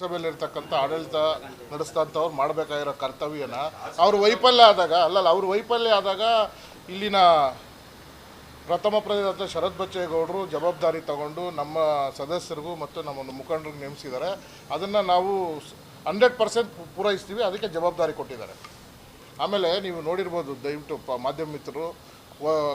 ಸಭೆಯಲ್ಲಿರ್ತಕ್ಕಂಥ ಆಡಳಿತ ನಡೆಸ್ತಂಥವ್ರು ಮಾಡಬೇಕಾಗಿರೋ ಕರ್ತವ್ಯನ ಅವ್ರ ವೈಫಲ್ಯ ಆದಾಗ, ಅಲ್ಲಲ್ಲ, ಅವ್ರ ವೈಫಲ್ಯ ಆದಾಗ ಇಲ್ಲಿನ ಪ್ರಥಮ ಪ್ರದೇಶ ಶರತ್ ಬಚ್ಚೇಗೌಡರು ಜವಾಬ್ದಾರಿ ತಗೊಂಡು ನಮ್ಮ ಸದಸ್ಯರಿಗೂ ಮತ್ತು ನಮ್ಮ ಮುಖಂಡರಿಗೆ ನೇಮಿಸಿದ್ದಾರೆ. ಅದನ್ನು ನಾವು ಹಂಡ್ರೆಡ್ ಪರ್ಸೆಂಟ್ ಪೂರೈಸ್ತೀವಿ, ಅದಕ್ಕೆ ಜವಾಬ್ದಾರಿ ಕೊಟ್ಟಿದ್ದಾರೆ. ಆಮೇಲೆ ನೀವು ನೋಡಿರ್ಬೋದು ದಯವಿಟ್ಟು ಮಾಧ್ಯಮ ಮಿತ್ರರು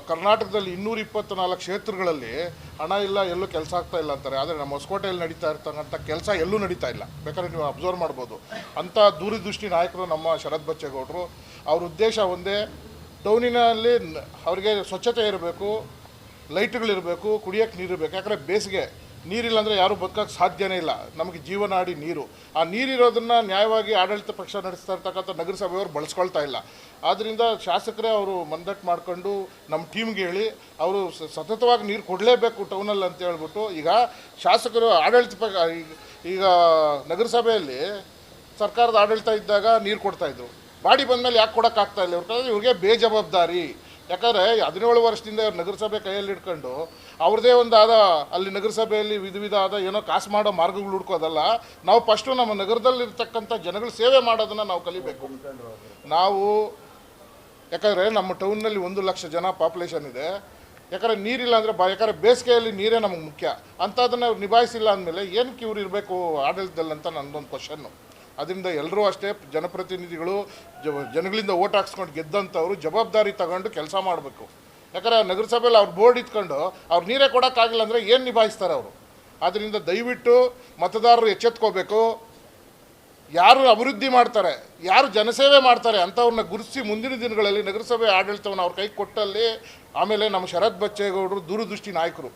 ಕರ್ನಾಟಕದಲ್ಲಿ ಇನ್ನೂರ ಇಪ್ಪತ್ತ್ನಾಲ್ಕು ಕ್ಷೇತ್ರಗಳಲ್ಲಿ ಹಣ ಇಲ್ಲ, ಎಲ್ಲೂ ಕೆಲಸ ಆಗ್ತಾ ಇಲ್ಲ ಅಂತಾರೆ. ಆದರೆ ನಮ್ಮ ಹೊಸಕೋಟೆಯಲ್ಲಿ ನಡೀತಾ ಇರ್ತಕ್ಕಂಥ ಕೆಲಸ ಎಲ್ಲೂ ನಡೀತಾ ಇಲ್ಲ. ಬೇಕಾದ್ರೆ ನೀವು ಅಬ್ಸರ್ವ್ ಮಾಡ್ಬೋದು. ಅಂಥ ದೂರದೃಷ್ಟಿ ನಾಯಕರು ನಮ್ಮ ಶರತ್ ಬಚ್ಚೇಗೌಡರು. ಅವ್ರ ಉದ್ದೇಶ ಒಂದೇ ಟೌನಿನಲ್ಲಿ ಅವರಿಗೆ ಸ್ವಚ್ಛತೆ ಇರಬೇಕು, ಲೈಟ್ಗಳಿರಬೇಕು, ಕುಡಿಯೋಕ್ಕೆ ನೀರು ಇರಬೇಕು ಯಾಕಂದರೆ ಬೇಸಿಗೆ ನೀರಿಲ್ಲ ಅಂದರೆ ಯಾರೂ ಬದುಕೋಕ್ಕೆ ಸಾಧ್ಯನೇ ಇಲ್ಲ. ನಮಗೆ ಜೀವನಾಡಿ ನೀರು. ಆ ನೀರಿರೋದನ್ನು ನ್ಯಾಯವಾಗಿ ಆಡಳಿತ ಪಕ್ಷ ನಡೆಸ್ತಾ ಇರ್ತಕ್ಕಂಥ ನಗರಸಭೆಯವರು ಬಳಸ್ಕೊಳ್ತಾ ಇಲ್ಲ. ಆದ್ದರಿಂದ ಶಾಸಕರೇ ಅವರು ಮಂದಟ್ಟು ಮಾಡ್ಕೊಂಡು ನಮ್ಮ ಟೀಮ್ಗೆ ಹೇಳಿ, ಅವರು ಸತತವಾಗಿ ನೀರು ಕೊಡಲೇಬೇಕು ಟೌನಲ್ಲಿ ಅಂತ ಹೇಳ್ಬಿಟ್ಟು ಈಗ ಶಾಸಕರು ಆಡಳಿತ ಪಕ್ಷ, ಈಗ- ನಗರಸಭೆಯಲ್ಲಿ ಸರ್ಕಾರದ ಆಡಳಿತ ಇದ್ದಾಗ ನೀರು ಕೊಡ್ತಾಯಿದ್ರು ಬಾಡಿ ಬಂದಮೇಲೆ ಯಾಕೆ ಕೊಡೋಕ್ಕಾಗ್ತಾ ಇಲ್ಲ? ಇವ್ರಿಗೆ ಬೇಜವಾಬ್ದಾರಿ. ಯಾಕಂದರೆ ಹದಿನೇಳು ವರ್ಷದಿಂದ ನಗರಸಭೆ ಕೈಯಲ್ಲಿ ಇಟ್ಕೊಂಡು ಅವ್ರದ್ದೇ ಒಂದು ಆದ ಅಲ್ಲಿ ನಗರಸಭೆಯಲ್ಲಿ ವಿಧ ವಿಧ ಆದ ಏನೋ ಕಾಸು ಮಾಡೋ ಮಾರ್ಗಗಳು ಹುಡ್ಕೋದಲ್ಲ, ನಾವು ಫಸ್ಟು ನಮ್ಮ ನಗರದಲ್ಲಿರ್ತಕ್ಕಂಥ ಜನಗಳ ಸೇವೆ ಮಾಡೋದನ್ನು ನಾವು ಕಲಿಬೇಕು. ನಾವು ಯಾಕಂದರೆ ನಮ್ಮ ಟೌನ್ನಲ್ಲಿ ಒಂದು ಲಕ್ಷ ಜನ ಪಾಪ್ಯುಲೇಷನ್ ಇದೆ. ಯಾಕಂದರೆ ನೀರಿಲ್ಲ ಅಂದರೆ ಬಾ ಯಾಕಂದರೆ ಬೇಸಿಗೆಯಲ್ಲಿ ನೀರೇ ನಮಗೆ ಮುಖ್ಯ. ಅಂಥದ್ದನ್ನು ನಿಭಾಯಿಸಿಲ್ಲ ಅಂದಮೇಲೆ ಏನಕ್ಕೆ ಇವ್ರು ಇರಬೇಕು ಆಡಳಿತದಲ್ಲಿ ಅಂತ ನನ್ನದೊಂದು ಕ್ವಶನ್ನು ಅದರಿಂದ ಎಲ್ಲರೂ ಅಷ್ಟೇ ಜನಪ್ರತಿನಿಧಿಗಳು ಜನಗಳಿಂದ ಓಟ್ ಹಾಕ್ಸ್ಕೊಂಡು ಗೆದ್ದಂಥವ್ರು ಜವಾಬ್ದಾರಿ ತಗೊಂಡು ಕೆಲಸ ಮಾಡಬೇಕು. ಯಾಕಂದರೆ ನಗರಸಭೆಯಲ್ಲಿ ಅವ್ರು ಬೋರ್ಡ್ ಇಟ್ಕೊಂಡು ಅವ್ರು ನೀರೇ ಕೊಡೋಕ್ಕಾಗಿಲ್ಲ ಅಂದರೆ ಏನು ನಿಭಾಯಿಸ್ತಾರೆ ಅವರು? ಆದ್ದರಿಂದ ದಯವಿಟ್ಟು ಮತದಾರರು ಎಚ್ಚೆತ್ಕೋಬೇಕು. ಯಾರು ಅಭಿವೃದ್ಧಿ ಮಾಡ್ತಾರೆ, ಯಾರು ಜನಸೇವೆ ಮಾಡ್ತಾರೆ ಅಂಥವ್ರನ್ನ ಗುರುತಿಸಿ ಮುಂದಿನ ದಿನಗಳಲ್ಲಿ ನಗರಸಭೆ ಆಡಳಿತವನ್ನು ಅವ್ರ ಕೈ ಕೊಟ್ಟಲ್ಲಿ ಆಮೇಲೆ ನಮ್ಮ ಶರತ್ ಬಚ್ಚೇಗೌಡರು ದೂರದೃಷ್ಟಿ ನಾಯಕರು.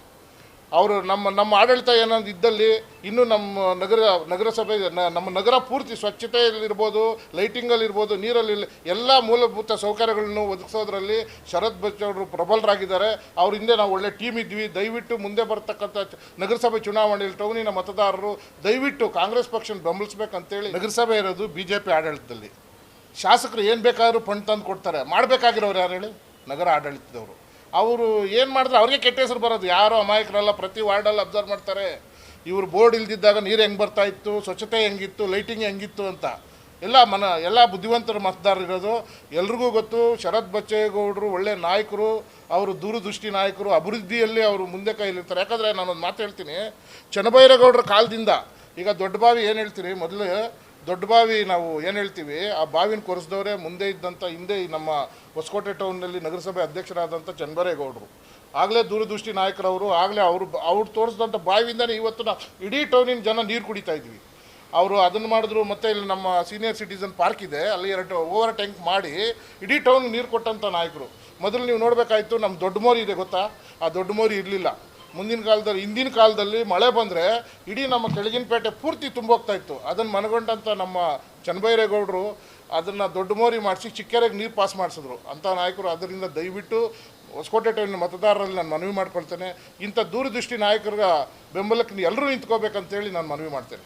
ಅವರು ನಮ್ಮ ನಮ್ಮ ಆಡಳಿತ ಏನಾದ್ರು ಇದ್ದಲ್ಲಿ ಇನ್ನೂ ನಮ್ಮ ನಗರ, ನಗರಸಭೆ ನಮ್ಮ ನಗರ ಪೂರ್ತಿ ಸ್ವಚ್ಛತೆಯಲ್ಲಿರ್ಬೋದು, ಲೈಟಿಂಗಲ್ಲಿರ್ಬೋದು, ನೀರಲ್ಲಿ ಎಲ್ಲ ಮೂಲಭೂತ ಸೌಕರ್ಯಗಳನ್ನು ಒದಗಿಸೋದ್ರಲ್ಲಿ ಶರತ್ ಬಚ್ಚವರು ಪ್ರಬಲರಾಗಿದ್ದಾರೆ. ಅವ್ರ ಹಿಂದೆ ನಾವು ಒಳ್ಳೆ ಟೀಮ್ ಇದ್ವಿ. ದಯವಿಟ್ಟು ಮುಂದೆ ಬರ್ತಕ್ಕಂಥ ನಗರಸಭೆ ಚುನಾವಣೆಯಲ್ಲಿ ಟೌನಿನ ಮತದಾರರು ದಯವಿಟ್ಟು ಕಾಂಗ್ರೆಸ್ ಪಕ್ಷನ ಬೆಂಬಲಿಸ್ಬೇಕಂತೇಳಿ ನಗರಸಭೆ ಇರೋದು ಬಿ ಜೆ ಪಿ ಆಡಳಿತದಲ್ಲಿ. ಶಾಸಕರು ಏನು ಬೇಕಾದರೂ ಫಂಡ್ ತಂದು ಕೊಡ್ತಾರೆ. ಮಾಡಬೇಕಾಗಿರೋರು ಯಾರು ಹೇಳಿ? ನಗರ ಆಡಳಿತದವರು. ಅವರು ಏನು ಮಾಡಿದ್ರೆ ಅವ್ರಿಗೆ ಕೆಟ್ಟ ಹೆಸರು ಬರೋದು. ಯಾರೋ ಅಮಾಯಕರಲ್ಲ ಪ್ರತಿ ವಾರ್ಡಲ್ಲಿ ಅಬ್ಸರ್ವ್ ಮಾಡ್ತಾರೆ. ಇವರು ಬೋರ್ಡ್ ಇಲ್ದಿದ್ದಾಗ ನೀರು ಹೆಂಗೆ ಬರ್ತಾ ಇತ್ತು, ಸ್ವಚ್ಛತೆ ಹೆಂಗಿತ್ತು ಲೈಟಿಂಗ್ ಹೆಂಗಿತ್ತು ಅಂತ. ಎಲ್ಲ ಮನ, ಎಲ್ಲ ಬುದ್ಧಿವಂತರು ಮತದಾರರು ಇರೋದು. ಎಲ್ರಿಗೂ ಗೊತ್ತು, ಶರತ್ ಬಚ್ಚೇಗೌಡರು ಒಳ್ಳೆ ನಾಯಕರು, ಅವರು ದೂರದೃಷ್ಟಿ ನಾಯಕರು, ಅಭಿವೃದ್ಧಿಯಲ್ಲಿ ಅವರು ಮುಂದೆ ಕೈಲಿರ್ತಾರೆ. ಯಾಕಂದರೆ ನಾನೊಂದು ಮಾತು ಹೇಳ್ತೀನಿ. ಚನ್ನಬೈರೇಗೌಡರ ಕಾಲದಿಂದ ಈಗ ದೊಡ್ಡ ಬಾವಿ ಏನು ಹೇಳ್ತೀರಿ ಮೊದಲು ದೊಡ್ಡ ಬಾವಿ ನಾವು ಏನು ಹೇಳ್ತೀವಿ, ಆ ಬಾವಿನ ಕೊರೆಸಿದವರೇ ಮುಂದೆ ಇದ್ದಂಥ ಹಿಂದೆ ನಮ್ಮ ಹೊಸಕೋಟೆ ಟೌನ್ನಲ್ಲಿ ನಗರಸಭೆ ಅಧ್ಯಕ್ಷರಾದಂಥ ಚನ್ಬರೇಗೌಡರು. ಆಗಲೇ ದೂರದೃಷ್ಟಿ ನಾಯಕರವರು, ಆಗಲೇ ಅವರು ಅವ್ರು ತೋರಿಸಿದಂಥ ಬಾವಿಯಿಂದನೇ ಇವತ್ತು ನಾವು ಇಡೀ ಟೌನಿನ ಜನ ನೀರು ಕುಡಿತಾ ಇದ್ವಿ. ಅವರು ಅದನ್ನು ಮಾಡಿದ್ರು, ಮತ್ತು ಇಲ್ಲಿ ನಮ್ಮ ಸೀನಿಯರ್ ಸಿಟಿಸನ್ ಪಾರ್ಕ್ ಇದೆ, ಅಲ್ಲಿ ಎರಡು ಓವರ್ ಟ್ಯಾಂಕ್ ಮಾಡಿ ಇಡೀ ಟೌನ್ ನೀರು ಕೊಟ್ಟಂಥ ನಾಯಕರು. ಮೊದಲು ನೀವು ನೋಡಬೇಕಾಯಿತು ನಮ್ಮ ದೊಡ್ಡ ಮೋರಿ ಇದೆ ಗೊತ್ತಾ? ಆ ದೊಡ್ಡ ಮೋರಿ ಇರಲಿಲ್ಲ. ಮುಂದಿನ ಕಾಲದಲ್ಲಿ, ಹಿಂದಿನ ಕಾಲದಲ್ಲಿ ಮಳೆ ಬಂದರೆ ಇಡೀ ನಮ್ಮ ಕೆಳಗಿನ ಪೇಟೆ ಪೂರ್ತಿ ತುಂಬೋಗ್ತಾ ಇತ್ತು. ಅದನ್ನು ಮನಗೊಂಡಂಥ ನಮ್ಮ ಚನ್ನಬೈರೇಗೌಡರು ಅದನ್ನು ದೊಡ್ಡ ಮೋರಿ ಮಾಡಿಸಿ ಚಿಕ್ಕರೆಗೆ ನೀರು ಪಾಸ್ ಮಾಡಿಸಿದ್ರು. ಅಂಥ ನಾಯಕರು ಅದರಿಂದ ದಯವಿಟ್ಟು ಹೊಸಕೋಟೆ ಟೈಮ್ನ ಮತದಾರರಲ್ಲಿ ನಾನು ಮನವಿ ಮಾಡ್ಕೊಳ್ತೇನೆ. ಇಂಥ ದೂರದೃಷ್ಟಿ ನಾಯಕರ ಬೆಂಬಲಕ್ಕೆ ಎಲ್ಲರೂ ನಿಂತ್ಕೋಬೇಕಂತೇಳಿ ನಾನು ಮನವಿ ಮಾಡ್ತೇನೆ.